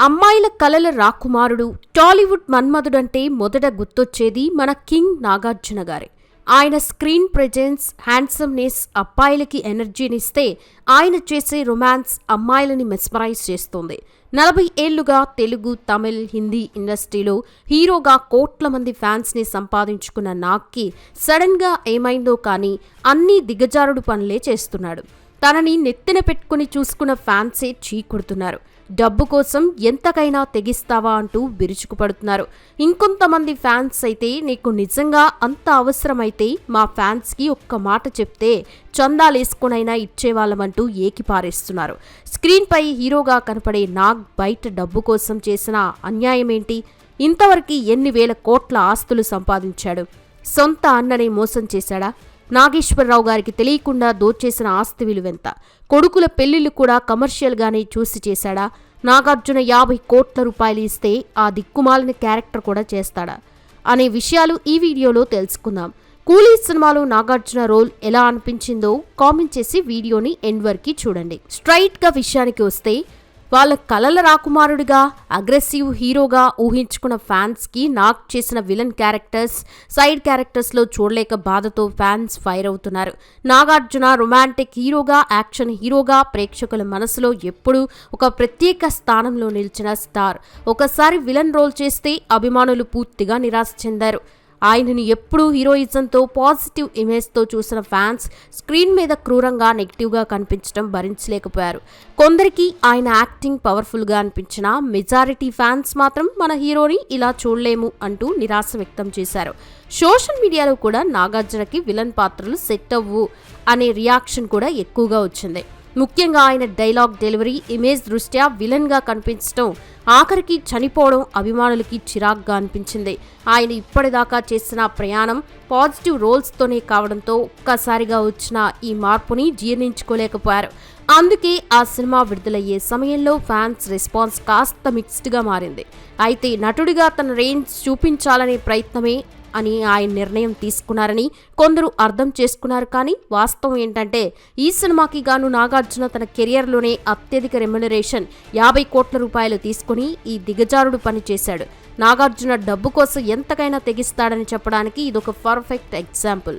అమ్మాయిల కలల రాకుమారుడు టాలీవుడ్ మన్మధుడంటే మొదట గుర్తొచ్చేది మన కింగ్ నాగార్జున గారే. ఆయన స్క్రీన్ ప్రెజెన్స్ హ్యాండ్సమ్నెస్ అబ్బాయిలకి ఎనర్జీనిస్తే ఆయన చేసే రొమాన్స్ అమ్మాయిలని మెస్మరైజ్ చేస్తోంది. నలభై ఏళ్ళుగా తెలుగు తమిళ్ హిందీ ఇండస్ట్రీలో హీరోగా కోట్ల మంది ఫ్యాన్స్ని సంపాదించుకున్న నాగ్కి సడన్గా ఏమైందో కానీ అన్నీ దిగజారుడు పనులే చేస్తున్నాడు. తనని నెత్తిన పెట్టుకుని చూసుకున్న ఫ్యాన్సే చీకుడుతున్నారు. డబ్బు కోసం ఎంతకైనా తెగిస్తావా అంటూ విరుచుకుపడుతున్నారు. ఇంకొంతమంది ఫ్యాన్స్ అయితే నీకు నిజంగా అంత అవసరమైతే మా ఫ్యాన్స్కి ఒక్క మాట చెప్తే చందాలేసుకునైనా ఇచ్చేవాళ్ళమంటూ ఏకిపారేస్తున్నారు. స్క్రీన్పై హీరోగా కనపడే నాగ్ బయట డబ్బు కోసం చేసిన అన్యాయమేంటి? ఇంతవరకు ఎన్ని వేల కోట్ల ఆస్తులు సంపాదించాడు? సొంత అన్ననే మోసం చేశాడా? నాగేశ్వరరావు గారికి తెలియకుండా దోచేసిన ఆస్తి విలువెంత కొడుకుల పెళ్ళిళ్ళు కూడా కమర్షియల్గానే చూసి చేశాడా? నాగార్జున యాభై కోట్ల రూపాయలు ఇస్తే ఆ దిక్కుమాలిన క్యారెక్టర్ కూడా చేస్తాడా? అనే విషయాలు ఈ వీడియోలో తెలుసుకుందాం. కూలీ సినిమాలో నాగార్జున రోల్ ఎలా అనిపించిందో కామెంట్ చేసి వీడియోని ఎండ్ వరకు చూడండి. స్ట్రైట్గా విషయానికి వస్తే వాళ్ళ కలల రాకుమారుడిగా అగ్రెసివ్ హీరోగా ఊహించుకున్న ఫ్యాన్స్కి నాగ్ చేసిన విలన్ క్యారెక్టర్స్ సైడ్ క్యారెక్టర్స్లో చూడలేక బాధతో ఫ్యాన్స్ ఫైర్ అవుతున్నారు. నాగార్జున రొమాంటిక్ హీరోగా యాక్షన్ హీరోగా ప్రేక్షకుల మనసులో ఎప్పుడూ ఒక ప్రత్యేక స్థానంలో నిలిచిన స్టార్ ఒకసారి విలన్ రోల్ చేస్తే అభిమానులు పూర్తిగా నిరాశ చెందారు. ఆయనను ఎప్పుడూ హీరోయిజంతో పాజిటివ్ ఇమేజ్తో చూసిన ఫ్యాన్స్ స్క్రీన్ మీద క్రూరంగా నెగిటివ్గా కనిపించడం భరించలేకపోయారు. కొందరికి ఆయన యాక్టింగ్ పవర్ఫుల్గా అనిపించిన మెజారిటీ ఫ్యాన్స్ మాత్రం మన హీరోని ఇలా చూడలేము అంటూ నిరాశ వ్యక్తం చేశారు. సోషల్ మీడియాలో కూడా నాగార్జునకి విలన్ పాత్రలు సెట్ అవ్వు అనే రియాక్షన్ కూడా ఎక్కువగా వచ్చింది. ముఖ్యంగా ఆయన డైలాగ్ డెలివరీ ఇమేజ్ దృష్ట్యా విలన్గా కనిపించడం ఆఖరికి చనిపోవడం అభిమానులకి చిరాగ్గా అనిపించింది. ఆయన ఇప్పటిదాకా చేసిన ప్రయాణం పాజిటివ్ రోల్స్తోనే కావడంతో ఒక్కసారిగా వచ్చిన ఈ మార్పుని జీర్ణించుకోలేకపోయారు. అందుకే ఆ సినిమా విడుదలయ్యే సమయంలో ఫ్యాన్స్ రెస్పాన్స్ కాస్త మిక్స్డ్గా మారింది. అయితే నటుడిగా తన రేంజ్ చూపించాలనే ప్రయత్నమే అని ఆయన నిర్ణయం తీసుకున్నారని కొందరు అర్థం చేసుకున్నారు కానీ వాస్తవం ఏంటంటే ఈ సినిమాకి గాను నాగార్జున తన కెరియర్లోనే అత్యధిక రెమ్యునరేషన్ యాభై కోట్ల రూపాయలు తీసుకుని ఈ దిగజారుడు పని చేశాడు. నాగార్జున డబ్బు కోసం ఎంతకైనా తెగిస్తాడని చెప్పడానికి ఇదొక పర్ఫెక్ట్ ఎగ్జాంపుల్.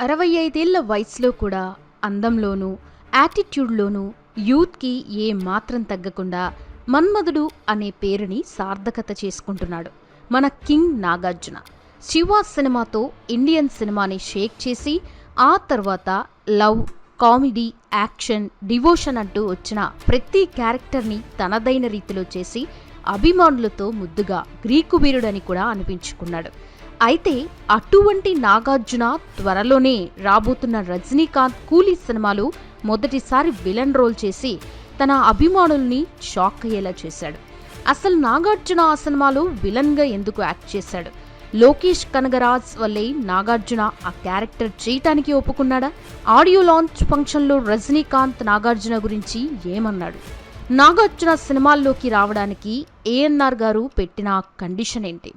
అరవై ఐదేళ్ళ వయసులో కూడా అందంలోనూ యాటిట్యూడ్లోనూ యూత్కి ఏ మాత్రం తగ్గకుండా మన్మధుడు అనే పేరుని సార్థకత చేసుకుంటున్నాడు మన కింగ్ నాగార్జున. శివ సినిమాతో ఇండియన్ సినిమాని షేక్ చేసి ఆ తర్వాత లవ్ కామెడీ యాక్షన్ డివోషన్ అంటూ వచ్చిన ప్రతి క్యారెక్టర్ని తనదైన రీతిలో చేసి అభిమానులతో ముద్దుగా గ్రీకు వీరుడని కూడా అనిపించుకున్నాడు. అయితే అటువంటి నాగార్జున త్వరలోనే రాబోతున్న రజనీకాంత్ కూలీ సినిమాలో మొదటిసారి విలన్ రోల్ చేసి తన అభిమానుల్ని షాక్ అయ్యేలా చేశాడు. అసలు నాగార్జున ఆ సినిమాలో విలన్గా ఎందుకు యాక్ట్ చేశాడు? లోకేష్ కనగరాజ్ వల్లే నాగార్జున ఆ క్యారెక్టర్ చేయటానికి ఒప్పుకున్నాడా? ఆడియో లాంచ్ ఫంక్షన్లో రజనీకాంత్ నాగార్జున గురించి ఏమన్నాడు? నాగార్జున సినిమాల్లోకి రావడానికి ఏఎన్ఆర్ గారు పెట్టిన కండిషన్ ఏంటి?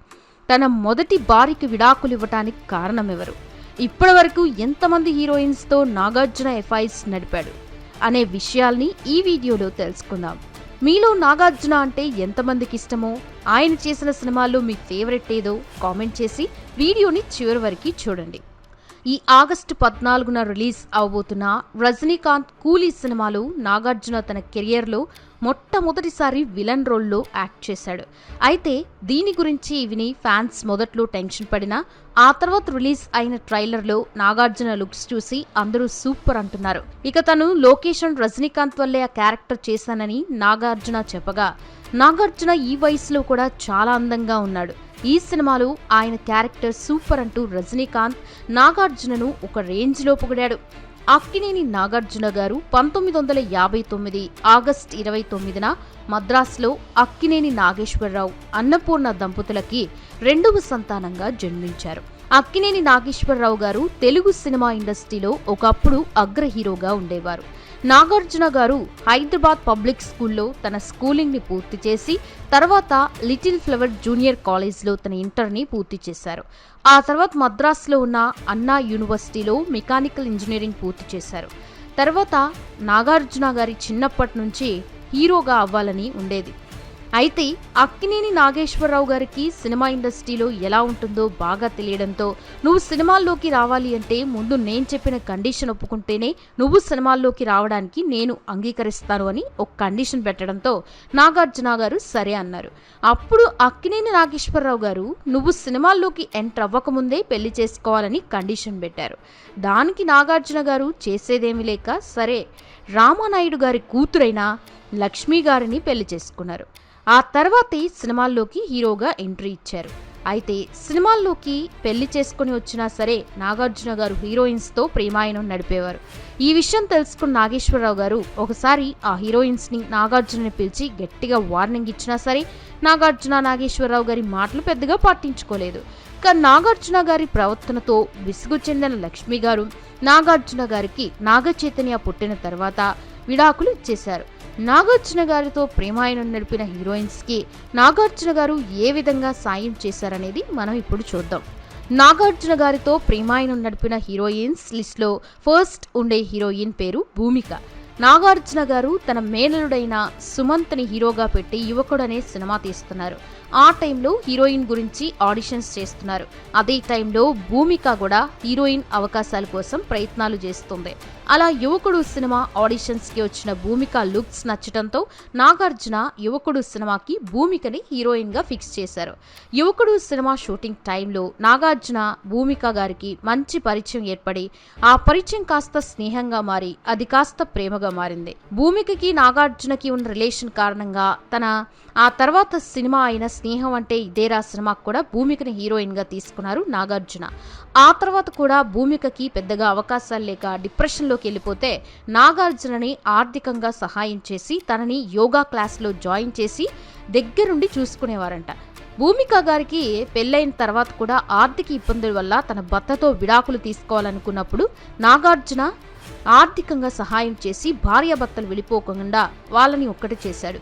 తన మొదటి భార్యకి విడాకులు ఇవ్వటానికి కారణం ఎవరు ఇప్పటివరకు ఎంతమంది హీరోయిన్స్తో నాగార్జున ఎఫ్ఐస్ నడిపాడు? అనే విషయాల్ని ఈ వీడియోలో తెలుసుకుందాం. మీలో నాగార్జున అంటే ఎంతమందికి ఇష్టమో ఆయన చేసిన సినిమాల్లో మీ ఫేవరెట్ ఏదో కామెంట్ చేసి వీడియోని చివరి వరకు చూడండి. ఈ ఆగస్టు పద్నాలుగున రిలీజ్ అవబోతున్న రజనీకాంత్ కూలీ సినిమాలో నాగార్జున తన కెరియర్లో మొట్టమొదటిసారి విలన్ రోల్లో యాక్ట్ చేశాడు. అయితే దీని గురించి విని ఫ్యాన్స్ మొదట్లో టెన్షన్ పడినా ఆ తర్వాత రిలీజ్ అయిన ట్రైలర్లో నాగార్జున లుక్స్ చూసి అందరూ సూపర్ అంటున్నారు. ఇక తను లోకేషన్ రజనీకాంత్ వల్లే ఆ క్యారెక్టర్ చేశానని నాగార్జున చెప్పగా నాగార్జున ఈ వయసులో కూడా చాలా అందంగా ఉన్నాడు. ఈ సినిమాలో ఆయన క్యారెక్టర్ సూపర్ అంటూ రజనీకాంత్ నాగార్జునను ఒక రేంజ్లో పొగిడాడు. అక్కినేని నాగార్జున గారు పంతొమ్మిది వందల యాభై తొమ్మిది ఆగస్ట్ ఇరవై తొమ్మిదిన మద్రాసులో అక్కినేని నాగేశ్వరరావు అన్నపూర్ణ దంపతులకి రెండవ సంతానంగా జన్మించారు. అక్కినేని నాగేశ్వరరావు గారు తెలుగు సినిమా ఇండస్ట్రీలో ఒకప్పుడు అగ్ర హీరోగా ఉండేవారు. నాగార్జున గారు హైదరాబాద్ పబ్లిక్ స్కూల్లో తన స్కూలింగ్ని పూర్తి చేసి తర్వాత లిటిల్ ఫ్లవర్ జూనియర్ కాలేజ్లో తన ఇంటర్ని పూర్తి చేశారు. ఆ తర్వాత మద్రాసులో ఉన్న అన్నా యూనివర్సిటీలో మెకానికల్ ఇంజనీరింగ్ పూర్తి చేశారు. తర్వాత నాగార్జున గారి చిన్నప్పటి నుంచి హీరోగా అవ్వాలని ఉండేది. అయితే అక్కినేని నాగేశ్వరరావు గారికి సినిమా ఇండస్ట్రీలో ఎలా ఉంటుందో బాగా తెలియడంతో నువ్వు సినిమాల్లోకి రావాలి అంటే ముందు నేను చెప్పిన కండిషన్ ఒప్పుకుంటేనే నువ్వు సినిమాల్లోకి రావడానికి నేను అంగీకరిస్తాను అని ఒక కండిషన్ పెట్టడంతో నాగార్జున గారు సరే అన్నారు. అప్పుడు అక్కినేని నాగేశ్వరరావు గారు నువ్వు సినిమాల్లోకి ఎంటర్ అవ్వకముందే పెళ్ళి చేసుకోవాలని కండిషన్ పెట్టారు. దానికి నాగార్జున గారు చేసేదేమీ లేక సరే రామానాయుడు గారి కూతురైన లక్ష్మి గారిని పెళ్ళి చేసుకున్నారు. ఆ తర్వాతే సినిమాల్లోకి హీరోగా ఎంట్రీ ఇచ్చారు. అయితే సినిమాల్లోకి పెళ్ళి చేసుకుని వచ్చినా సరే నాగార్జున గారు హీరోయిన్స్తో ప్రేమాయణం నడిపేవారు. ఈ విషయం తెలుసుకున్న నాగేశ్వరరావు గారు ఒకసారి ఆ హీరోయిన్స్ని నాగార్జునని పిలిచి గట్టిగా వార్నింగ్ ఇచ్చినా సరే నాగార్జున నాగేశ్వరరావు గారి మాటలు పెద్దగా పట్టించుకోలేదు. కానీ నాగార్జున గారి ప్రవర్తనతో విసుగు చెందిన లక్ష్మి గారు నాగార్జున గారికి నాగచైతన్య పుట్టిన తర్వాత విడాకులు ఇచ్చేశారు. నాగార్జున గారితో ప్రేమాయణం నడిపిన హీరోయిన్స్కి నాగార్జున గారు ఏ విధంగా సాయం చేశారనేది మనం ఇప్పుడు చూద్దాం. నాగార్జున గారితో ప్రేమాయణం నడిపిన హీరోయిన్స్ లిస్ట్లో ఫస్ట్ ఉండే హీరోయిన్ పేరు భూమిక. నాగార్జున గారు తన మేనలుడైన సుమంత్ని హీరోగా పెట్టి యువకుడనే సినిమా తీస్తున్నారు. ఆ టైంలో హీరోయిన్ గురించి ఆడిషన్స్ చేస్తున్నారు. అదే టైంలో భూమిక కూడా హీరోయిన్ అవకాశాల కోసం ప్రయత్నాలు చేస్తుంది. అలా యువకుడు సినిమా ఆడిషన్స్కి వచ్చిన భూమిక లుక్స్ నచ్చటంతో నాగార్జున యువకుడు సినిమాకి భూమికని హీరోయిన్గా ఫిక్స్ చేశారు. యువకుడు సినిమా షూటింగ్ టైంలో నాగార్జున భూమిక గారికి మంచి పరిచయం ఏర్పడి ఆ పరిచయం కాస్త స్నేహంగా మారి అది కాస్త ప్రేమగా మారింది. భూమికకి నాగార్జునకి ఉన్న రిలేషన్ కారణంగా తన ఆ తర్వాత సినిమా అయిన స్నేహం అంటే ఇదేరా సినిమాకు కూడా భూమికని హీరోయిన్గా తీసుకున్నారు నాగార్జున. ఆ తర్వాత కూడా భూమికకి పెద్దగా అవకాశాలు లేక డిప్రెషన్లోకి వెళ్ళిపోతే నాగార్జునని ఆర్థికంగా సహాయం చేసి తనని యోగా క్లాస్లో జాయిన్ చేసి దగ్గరుండి చూసుకునేవారంట. భూమిక గారికి పెళ్ళైన తర్వాత కూడా ఆర్థిక ఇబ్బందుల వల్ల తన భర్తతో విడాకులు తీసుకోవాలనుకున్నప్పుడు నాగార్జున ఆర్థికంగా సహాయం చేసి భార్యాభర్తలు వెళ్ళిపోకుండా వాళ్ళని ఒక్కటి చేశాడు.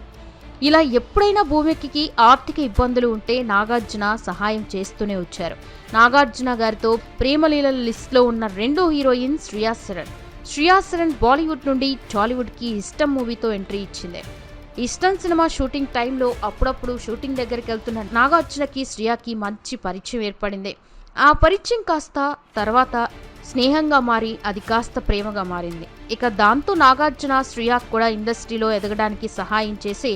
ఇలా ఎప్పుడైనా భూమికి ఆర్థిక ఇబ్బందులు ఉంటే నాగార్జున సహాయం చేస్తూనే వచ్చారు. నాగార్జున గారితో ప్రేమలీల లిస్ట్లో ఉన్న రెండో హీరోయిన్ శ్రియా శరణ్. శ్రియా శరణ్ బాలీవుడ్ నుండి టాలీవుడ్కి ఇష్టం మూవీతో ఎంట్రీ ఇచ్చింది. ఇష్టం సినిమా షూటింగ్ టైంలో అప్పుడప్పుడు షూటింగ్ దగ్గరికి వెళ్తున్న నాగార్జునకి శ్రియాకి మంచి పరిచయం ఏర్పడింది. ఆ పరిచయం కాస్త తర్వాత స్నేహంగా మారి అది కాస్త ప్రేమగా మారింది. ఇక దాంతో నాగార్జున శ్రియా కూడా ఇండస్ట్రీలో ఎదగడానికి సహాయం చేసి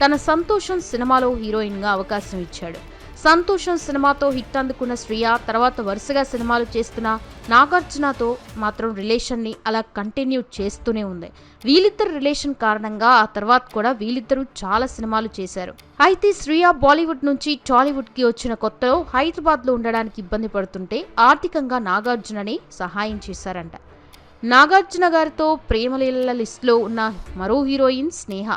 తన సంతోషం సినిమాలో హీరోయిన్గా అవకాశం ఇచ్చాడు. సంతోషం సినిమాతో హిట్ అందుకున్న శ్రియ తర్వాత వరుసగా సినిమాలు చేస్తున్న నాగార్జునతో మాత్రం రిలేషన్ని అలా కంటిన్యూ చేస్తూనే ఉంది. వీళ్ళిద్దరు రిలేషన్ కారణంగా ఆ తర్వాత కూడా వీళ్ళిద్దరూ చాలా సినిమాలు చేశారు. అయితే శ్రియ బాలీవుడ్ నుంచి టాలీవుడ్కి వచ్చిన కొత్తలో హైదరాబాద్లో ఉండడానికి ఇబ్బంది పడుతుంటే ఆర్థికంగా నాగార్జునని సహాయం చేశారంట. నాగార్జున గారితో ప్రేమలీల లిస్టులో ఉన్న మరో హీరోయిన్ స్నేహ.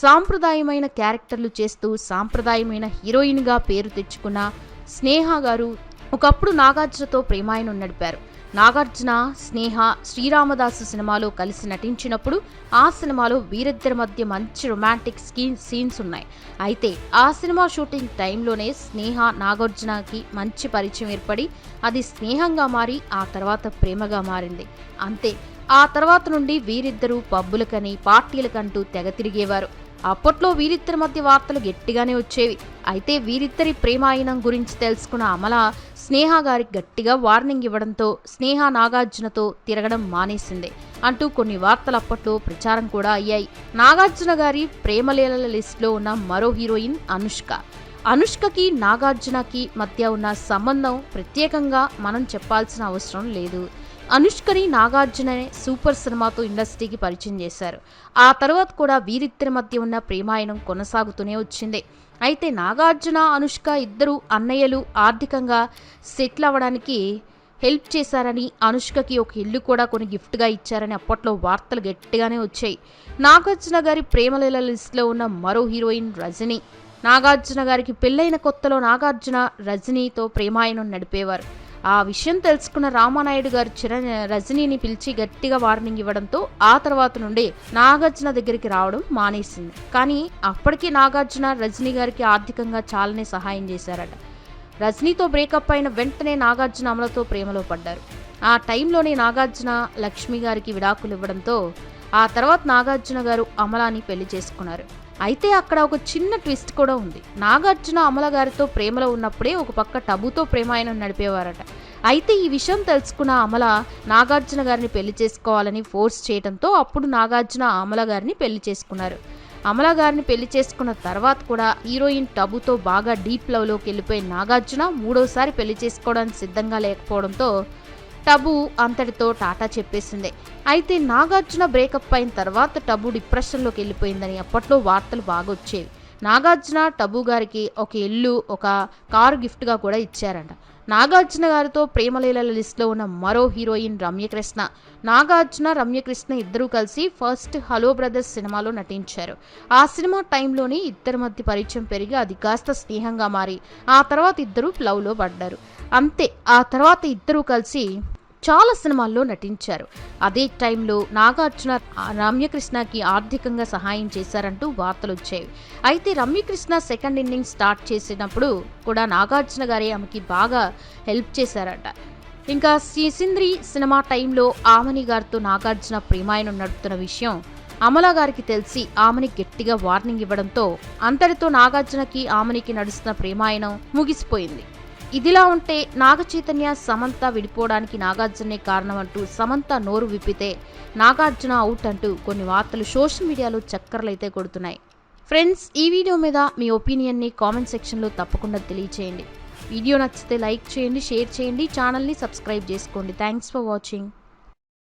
సాంప్రదాయమైన క్యారెక్టర్లు చేస్తూ సాంప్రదాయమైన హీరోయిన్గా పేరు తెచ్చుకున్న స్నేహ గారు ఒకప్పుడు నాగార్జునతో ప్రేమాయణం నడిపారు. నాగార్జున స్నేహ శ్రీరామదాసు సినిమాలో కలిసి నటించినప్పుడు ఆ సినిమాలో వీరిద్దరి మధ్య మంచి రొమాంటిక్ స్కీన్ సీన్స్ ఉన్నాయి. అయితే ఆ సినిమా షూటింగ్ టైంలోనే స్నేహ నాగార్జునకి మంచి పరిచయం ఏర్పడి అది స్నేహంగా మారి ఆ తర్వాత ప్రేమగా మారింది. అంతే ఆ తర్వాత నుండి వీరిద్దరూ పబ్బులకని పార్టీలకంటూ తెగ తిరిగేవారు. అప్పట్లో వీరిద్దరి మధ్య వార్తలు గట్టిగానే వచ్చేవి. అయితే వీరిద్దరి ప్రేమాయణం గురించి తెలుసుకున్న అమల స్నేహ గారికి గట్టిగా వార్నింగ్ ఇవ్వడంతో స్నేహ నాగార్జునతో తిరగడం మానేసింది. అంటూ కొన్ని వార్తలు అప్పట్లో ప్రచారం కూడా అయ్యాయి. నాగార్జున గారి ప్రేమలీలల లిస్టులో ఉన్న మరో హీరోయిన్ అనుష్క. అనుష్కకి నాగార్జునకి మధ్య ఉన్న సంబంధం ప్రత్యేకంగా మనం చెప్పాల్సిన అవసరం లేదు. అనుష్కని నాగార్జుననే సూపర్ సినిమాతో ఇండస్ట్రీకి పరిచయం చేశారు. ఆ తర్వాత కూడా వీరిద్దరి మధ్య ఉన్న ప్రేమాయణం కొనసాగుతూనే వచ్చింది. అయితే నాగార్జున అనుష్క ఇద్దరు అన్నయ్యలు ఆర్థికంగా సెటిల్ అవ్వడానికి హెల్ప్ చేశారని అనుష్కకి ఒక ఇల్లు కూడా కొన్ని గిఫ్ట్గా ఇచ్చారని అప్పట్లో వార్తలు గట్టిగానే వచ్చాయి. నాగార్జున గారి ప్రేమలీల లిస్టులో ఉన్న మరో హీరోయిన్ రజని. నాగార్జున గారికి పెళ్ళైన కొత్తలో నాగార్జున రజనీతో ప్రేమాయణం నడిపేవారు. ఆ విషయం తెలుసుకున్న రామానాయుడు గారు చిర రజనీని పిలిచి గట్టిగా వార్నింగ్ ఇవ్వడంతో ఆ తర్వాత నుండి నాగార్జున దగ్గరికి రావడం మానేసింది. కానీ అప్పటికి నాగార్జున రజనీ గారికి ఆర్థికంగా చాలానే సహాయం చేశారట. రజనీతో బ్రేకప్ అయిన వెంటనే నాగార్జున అమలతో ప్రేమలో పడ్డారు. ఆ టైంలోనే నాగార్జున లక్ష్మి గారికి విడాకులు ఇవ్వడంతో ఆ తర్వాత నాగార్జున గారు అమలాని పెళ్ళి చేసుకున్నారు. అయితే అక్కడ ఒక చిన్న ట్విస్ట్ కూడా ఉంది. నాగార్జున అమల గారితో ప్రేమలో ఉన్నప్పుడే ఒక పక్క టబుతో ప్రేమాయణం నడిపేవారట. అయితే ఈ విషయం తెలుసుకున్న అమల నాగార్జున గారిని పెళ్ళి చేసుకోవాలని ఫోర్స్ చేయడంతో అప్పుడు నాగార్జున అమల గారిని పెళ్ళి చేసుకున్నారు. అమల గారిని పెళ్ళి చేసుకున్న తర్వాత కూడా హీరోయిన్ టబుతో బాగా డీప్ లవ్లోకి వెళ్ళిపోయిన నాగార్జున మూడోసారి పెళ్ళి చేసుకోవడానికి సిద్ధంగా లేకపోవడంతో టబు అంతటితో టాటా చెప్పేసింది. అయితే నాగార్జున బ్రేకప్ అయిన తర్వాత టబు డిప్రెషన్లోకి వెళ్ళిపోయిందని అప్పట్లో వార్తలు బాగా వచ్చేవి నాగార్జున టబు గారికి ఒక ఇల్లు ఒక కారు గిఫ్ట్గా కూడా ఇచ్చారంట. నాగార్జున గారితో ప్రేమలీలల లిస్ట్లో ఉన్న మరో హీరోయిన్ రమ్యకృష్ణ. నాగార్జున రమ్యకృష్ణ ఇద్దరూ కలిసి ఫస్ట్ హలో బ్రదర్స్ సినిమాలో నటించారు. ఆ సినిమా టైంలోనే ఇద్దరి మధ్య పరిచయం పెరిగి అది కాస్త స్నేహంగా మారి ఆ తర్వాత ఇద్దరు లవ్లో పడ్డారు. అంతే ఆ తర్వాత ఇద్దరూ కలిసి చాలా సినిమాల్లో నటించారు. అదే టైంలో నాగార్జున రమ్యకృష్ణకి ఆర్థికంగా సహాయం చేశారంటూ వార్తలు వచ్చాయి. అయితే రమ్యకృష్ణ సెకండ్ ఇన్నింగ్ స్టార్ట్ చేసినప్పుడు కూడా నాగార్జున గారే ఆమెకి బాగా హెల్ప్ చేశారట. ఇంకా సిసింద్రి సినిమా టైంలో ఆమని గారితో నాగార్జున ప్రేమాయణం నడుపుతున్న విషయం అమల గారికి తెలిసి ఆమెని గట్టిగా వార్నింగ్ ఇవ్వడంతో అంతటితో నాగార్జునకి ఆమెనికి నడుస్తున్న ప్రేమాయణం ముగిసిపోయింది. ఇదిలా ఉంటే నాగచైతన్య సమంత విడిపోవడానికి నాగార్జునే కారణం అంటూ సమంత నోరు విప్పితే నాగార్జున అవుట్ అంటూ కొన్ని వార్తలు సోషల్ మీడియాలో చక్కర్లైతే కొడుతున్నాయి. ఫ్రెండ్స్ ఈ వీడియో మీద మీ ఒపీనియన్ని కామెంట్ సెక్షన్లో తప్పకుండా తెలియచేయండి. వీడియో నచ్చితే లైక్ చేయండి షేర్ చేయండి ఛానల్ని సబ్స్క్రైబ్ చేసుకోండి. Thanks for watching.